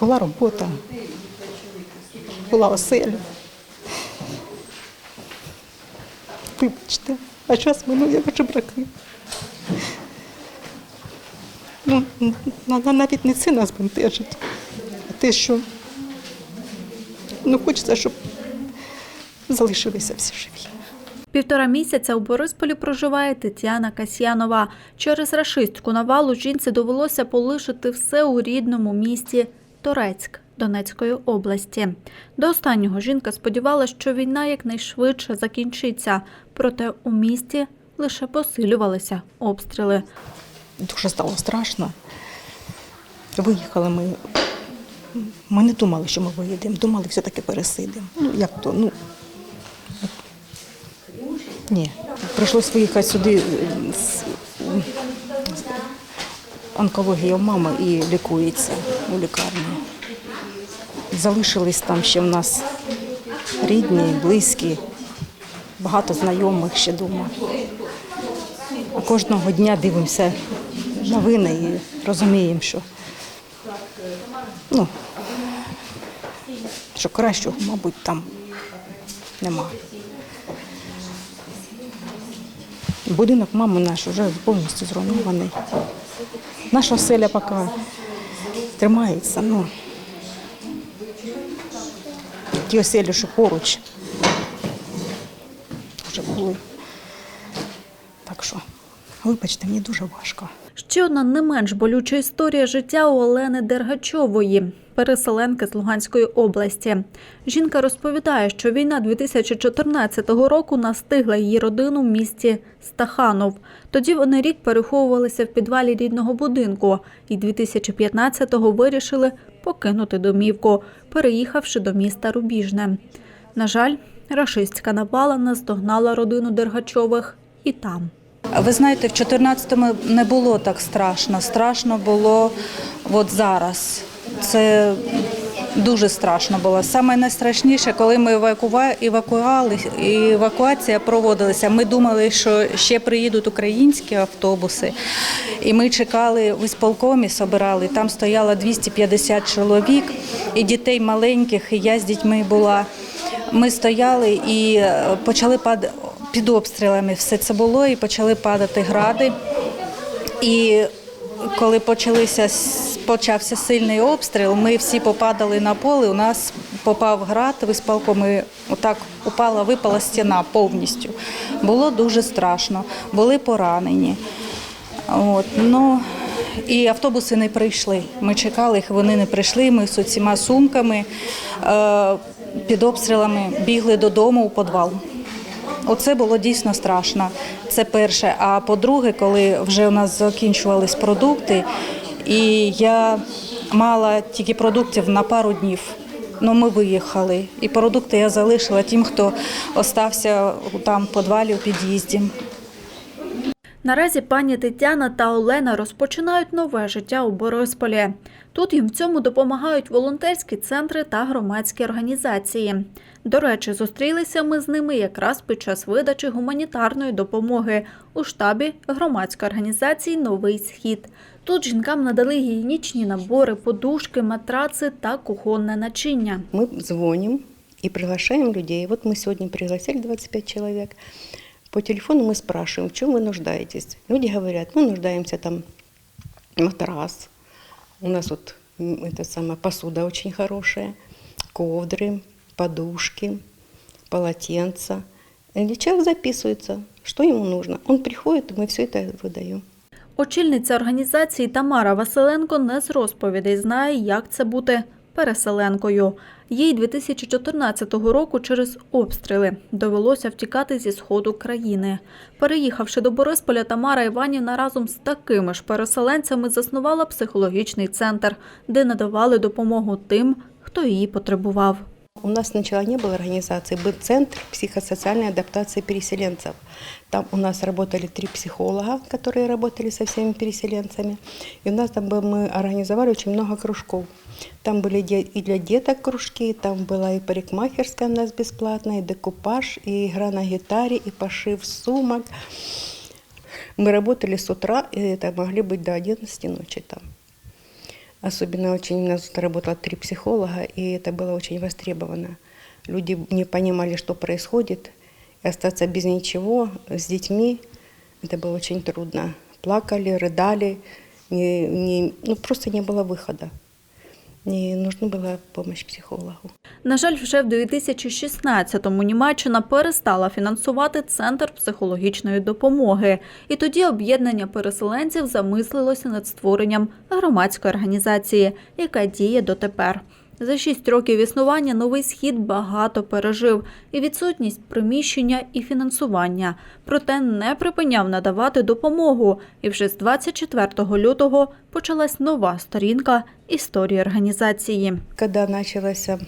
Була робота, була оселя. Вибачте, а час минує ваші браки. Ну, навіть не це нас бентежить, а те, що ну, хочеться, щоб залишилися всі живі. Півтора місяця у Борисполі проживає Тетяна Касьянова. Через рашистську навалу жінці довелося полишити все у рідному місті Торецьк Донецької області. До останнього жінка сподівалася, що війна якнайшвидше закінчиться, проте у місті лише посилювалися обстріли. Дуже стало страшно. Виїхали ми. Ми не думали, що ми виїдемо, думали, все-таки пересидимо. Ну, як то, ну. Ні. Прийшлось виїхати сюди з онкологія мами і лікується у лікарні. Залишились там ще в нас рідні, близькі, багато знайомих ще вдома. А кожного дня дивимося новини і розуміємо, що, ну, що кращого, мабуть, там нема. Будинок мами наш вже повністю зруйнований. Наша оселя поки тримається. Ну, ті оселі, що поруч, вже були. Так що, вибачте, мені дуже важко. Ще одна не менш болюча історія життя у Олени Дергачової, переселенки з Луганської області. Жінка розповідає, що війна 2014 року настигла її родину в місті Стаханов. Тоді вони рік переховувалися в підвалі рідного будинку і 2015-го вирішили покинути домівку, переїхавши до міста Рубіжне. На жаль, рашистська навала наздогнала родину Дергачових і там. Ви знаєте, в 14-му не було так страшно. Страшно було от зараз. Це дуже страшно було. Саме найстрашніше, коли ми евакува... евакуали, евакуація проводилася. Ми думали, що ще приїдуть українські автобуси, і ми чекали в ісполкомі, собирали. Там стояло 250 чоловік, і дітей маленьких, і я з дітьми була. Ми стояли і е, почали падати під обстрілами. Все це було, і почали падати гради. І коли почалися, почався сильний обстріл, ми всі попадали на поле. У нас попав град, в ісполком, і отак упала, випала стіна повністю. Було дуже страшно, були поранені. От, ну, і автобуси не прийшли. Ми чекали їх, вони не прийшли. Ми з усіма сумками е, під обстрілами бігли додому у підвал. Оце було дійсно страшно. Це перше. А по-друге, коли вже у нас закінчувались продукти, і я мала тільки продуктів на пару днів. Ну, ми виїхали, і продукти я залишила тим, хто остався там в підвалі у під'їзді. Наразі пані Тетяна та Олена розпочинають нове життя у Борисполі. Тут їм в цьому допомагають волонтерські центри та громадські організації. До речі, зустрілися ми з ними якраз під час видачі гуманітарної допомоги у штабі громадської організації Новий Схід. Тут жінкам надали гігієнічні набори, подушки, матраци та кухонне начиння. Мы звоним и приглашаем людей. Вот мы сегодня пригласили 25 человек. По телефону мы спрашиваем, в чем вы нуждаетесь. Люди говорят, мы нуждаемся там матрас. У нас вот м, это самая посуда очень хорошая, ковдры, подушки, полотенца. И человек записывается, что ему нужно. Он приходит, и мы все это выдаем. Очільниця організації Тамара Василенко не з розповідей знає, як це бути переселенкою. Їй 2014 року через обстріли довелося втікати зі сходу країни. Переїхавши до Борисполя, Тамара Іванівна разом з такими ж переселенцями заснувала психологічний центр, де надавали допомогу тим, хто її потребував. У нас сначала не было организации, был центр психосоциальной адаптации переселенцев. Там у нас работали три психолога, которые работали со всеми переселенцами. И у нас там бы мы организовали очень много кружков. Там были де- и для деток кружки, там была и парикмахерская у нас бесплатная, и декупаж, и игра на гитаре, и пошив сумок. Мы работали с утра, и это могли быть до 11 ночи там. Особенно очень у нас работало три психолога, и это было очень востребовано. Люди не понимали, что происходит, и остаться без ничего с детьми, это было очень трудно. Плакали, рыдали, не, не, ну, просто не было выхода. И нужна была помощь психологу. На жаль, вже в 2016-му Німеччина перестала фінансувати центр психологічної допомоги, і тоді об'єднання переселенців замислилося над створенням громадської організації, яка діє дотепер. За шість років існування новий схід багато пережив і відсутність приміщення і фінансування, проте не припиняв надавати допомогу. І вже з 24 лютого почалась нова сторінка історії організації. Когда началась а,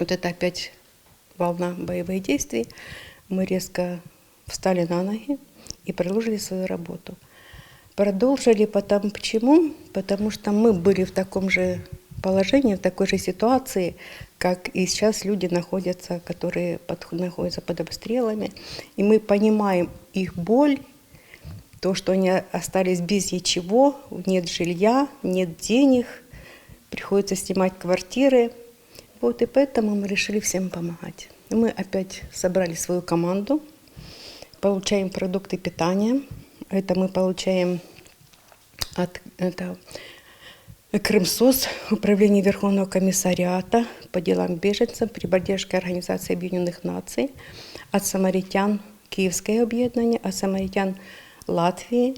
вот эта опять волна боевых действий, мы резко встали на ноги и продолжили свою работу. Продолжили потому, почему? Потому что мы были в таком же положении, в такой же ситуации, как и сейчас люди находятся, которые под- находятся под обстрелами. И мы понимаем их боль, то, что они остались без ничего, нет жилья, нет денег, приходится снимать квартиры. Вот и поэтому мы решили всем помогать. Мы опять собрали свою команду, получаем продукты питания. Это мы получаем от это, Крымсос, Управление Верховного комиссариата по делам беженцев при поддержке Организации Объединенных Наций, от самаритян Киевское объединение, от самаритян Латвии.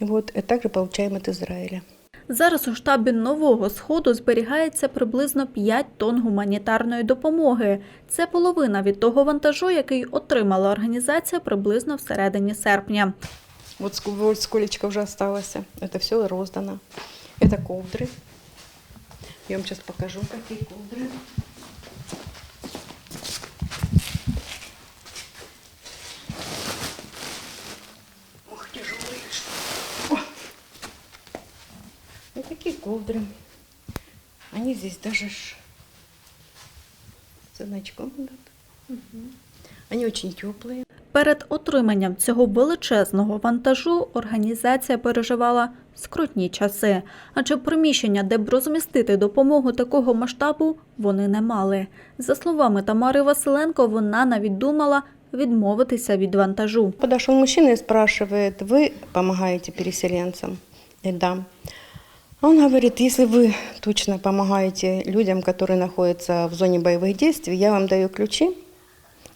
Вот, и также получаем от Израиля. Зараз у штабі нового сходу зберігається приблизно 5 тонн гуманітарної допомоги. Це половина від того вантажу, який отримала організація приблизно всередині серпня. Вот ск- вот сколечко уже осталось. Это все роздано. Это ковдры. Я вам сейчас покажу, какие ковдры. Ох, тяжелые. что- О! Вот такие ковдры. Они здесь даже ж с значком идут. Они очень теплые. Перед отриманням цього величезного вантажу організація переживала скрутні часи, адже приміщення, де б розмістити допомогу такого масштабу, вони не мали. За словами Тамари Василенко, вона навіть думала відмовитися від вантажу. Подошел мужчина и спрашивает, вы помогаете переселенцам? Я да. А Он говорит, если вы точно помогаете людям, которые находятся в зоне боевых действий, я вам даю ключи.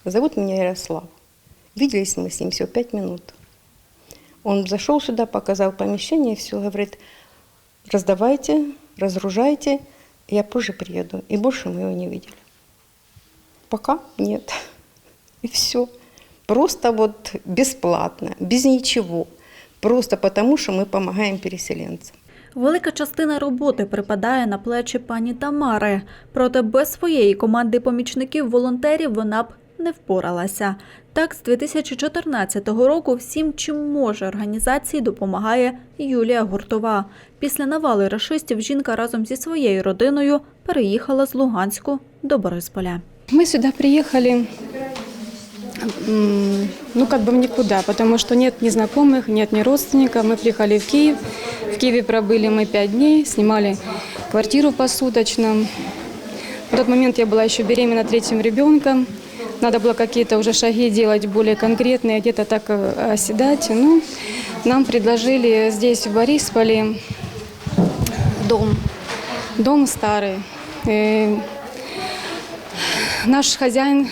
Зовут меня Ярослав. Виделись мы с ним всего пять минут. Он зашел сюда, показал помещение, все, говорит, раздавайте, разгружайте, я позже приеду. И больше мы его не видели. Пока нет. И все. Просто вот бесплатно, без ничего. Просто потому, что мы помогаем переселенцам. Велика частина роботи припадає на плечі пані Тамари. Проте без своєї команди помічників-волонтерів вона б не впоралася. Так, з 2014 року всім, чим може організації, допомагає Юлія Гуртова. Після навали рашистів жінка разом зі своєю родиною переїхала з Луганську до Борисполя. Мы сюда приехали, м, ну, как бы в никуда, потому что нет ни знакомых, нет ни родственников. Мы приехали в Киев. В Киеве пробыли мы пять дней, снимали квартиру посуточно. В тот момент я была еще беременна третьим ребенком. Надо было какие-то уже шаги делать более конкретные, где-то так э, оседать. Ну, нам предложили здесь, в Борисполе, дом. Дом старый. Э, наш хозяин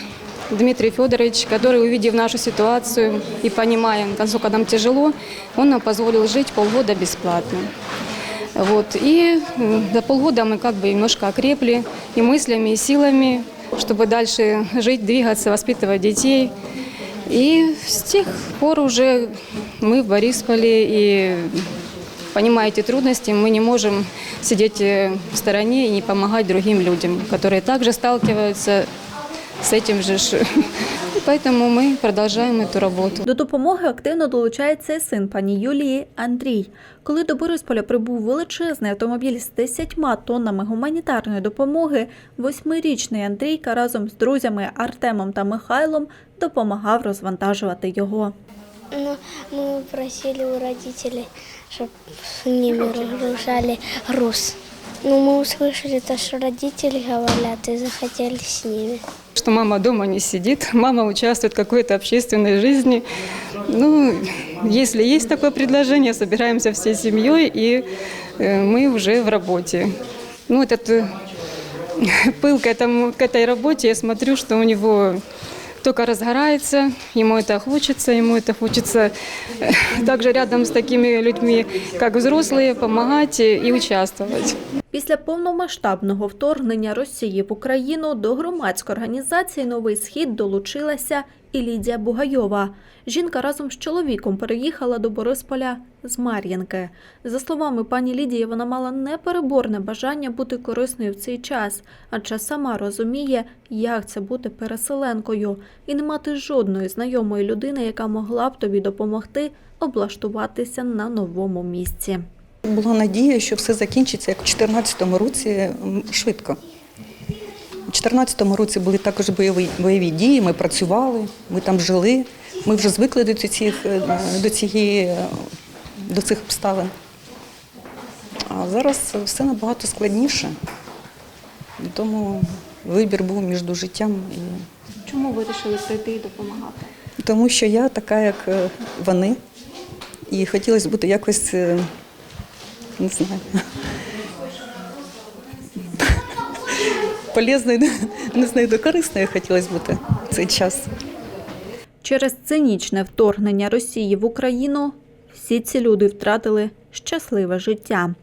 Дмитрий Федорович, который, увидев нашу ситуацию и понимая, насколько нам тяжело, он нам позволил жить полгода бесплатно. Вот. И м, за полгода мы как бы немножко окрепли и мыслями, и силами, чтобы дальше жить, двигаться, воспитывать детей. И с тех пор уже мы в Борисполе и понимая эти трудности, мы не можем сидеть э, в стороне и не помогать другим людям, которые также сталкиваются с этим же. ж. Поэтому мы продолжаем эту работу. До допомоги активно долучається і син пані Юлії Андрій. Коли до Борисполя прибув величезний автомобіль з 10 тоннами гуманітарної допомоги, восьмирічний Андрійка разом з друзями Артемом та Михайлом допомагав розвантажувати його. Но мы просили у родителей, чтобы с ними разгружали груз. Но мы услышали то, что родители говорят, и захотели с ними. Что мама дома не сидит, мама участвует в какой-то общественной жизни. Ну, если есть такое предложение, собираемся всей семьей, и э, мы уже в работе. Ну, этот пыл к, этому, к этой работе, я смотрю, что у него только разгорается, ему это хочется, ему это хочется э, также рядом с такими людьми, как взрослые, помогать и участвовать. Після повномасштабного вторгнення Росії в Україну до громадської організації Новий схід долучилася і Лідія Бугайова. Жінка разом з чоловіком переїхала до Борисполя з Мар'їнки. За словами пані Лідії, вона мала непереборне бажання бути корисною в цей час, адже сама розуміє, як це бути переселенкою, і не мати жодної знайомої людини, яка могла б тобі допомогти облаштуватися на новому місці. Була надія, що все закінчиться як у 2014 році швидко. У 2014 році були також бойові, бойові дії, ми працювали, ми там жили, ми вже звикли до цих, е, до цієї, е, до цих обставин. А зараз все набагато складніше. Тому вибір був між життям і Чому вирішили прийти і допомагати? тому що я така, як е, вони, і хотілося бути якось, не знаю, полезною, не знаю, до корисною хотілося бути цей час. Через цинічне вторгнення Росії в Україну всі ці люди втратили щасливе життя.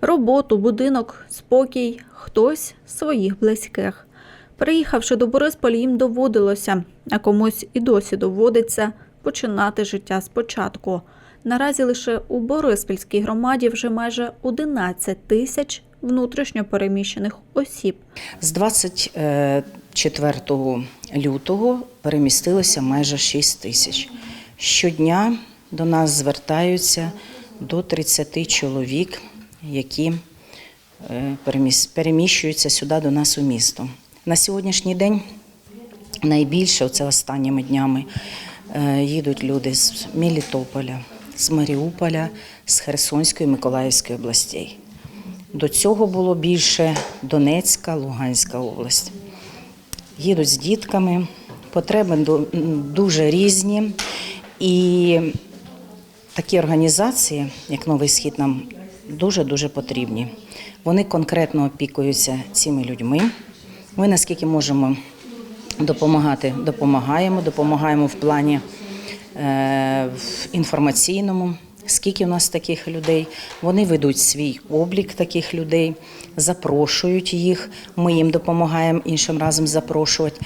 Роботу, будинок, спокій, хтось своїх близьких. Приїхавши до Борисполя, їм доводилося, а комусь і досі доводиться починати життя спочатку. Наразі лише у Бориспільській громаді вже майже 11 тисяч внутрішньо переміщених осіб. З 24 лютого перемістилося майже 6 тисяч. Щодня до нас звертаються до 30 чоловік, які е, переміщуються сюди до нас у місто. На сьогоднішній день найбільше, оце останніми днями, е, їдуть люди з Мелітополя, з Маріуполя, з Херсонської, Миколаївської областей. До цього було більше Донецька, Луганська область. Їдуть з дітками, потреби дуже різні. І такі організації, як Новий Схід, нам дуже-дуже потрібні. Вони конкретно опікуються цими людьми. Ми наскільки можемо допомагати, допомагаємо, допомагаємо в плані в інформаційному. Скільки у нас таких людей? Вони ведуть свій облік таких людей, запрошують їх. Ми їм допомагаємо іншим разом запрошувати.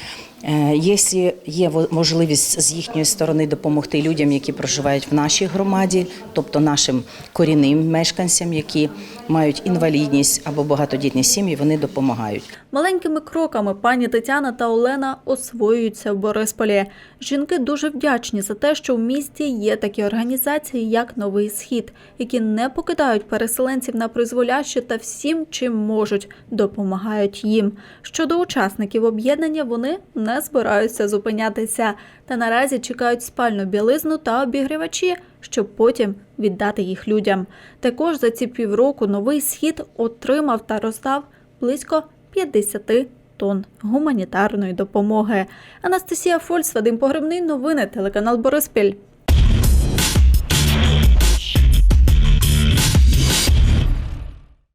Е, Якщо є можливість з їхньої сторони допомогти людям, які проживають в нашій громаді, тобто нашим корінним мешканцям, які мають інвалідність або багатодітні сім'ї, вони допомагають. Маленькими кроками пані Тетяна та Олена освоюються в Борисполі. Жінки дуже вдячні за те, що в місті є такі організації, як Новий Схід, які не покидають переселенців на призволяще та всім, чим можуть, допомагають їм. Щодо учасників об'єднання, вони збираються зупинятися та наразі чекають спальну білизну та обігрівачі, щоб потім віддати їх людям. Також за ці півроку новий схід отримав та роздав близько 50 тонн гуманітарної допомоги. Анастасія Фольц, Вадим Погребний, новини, телеканал Бориспіль.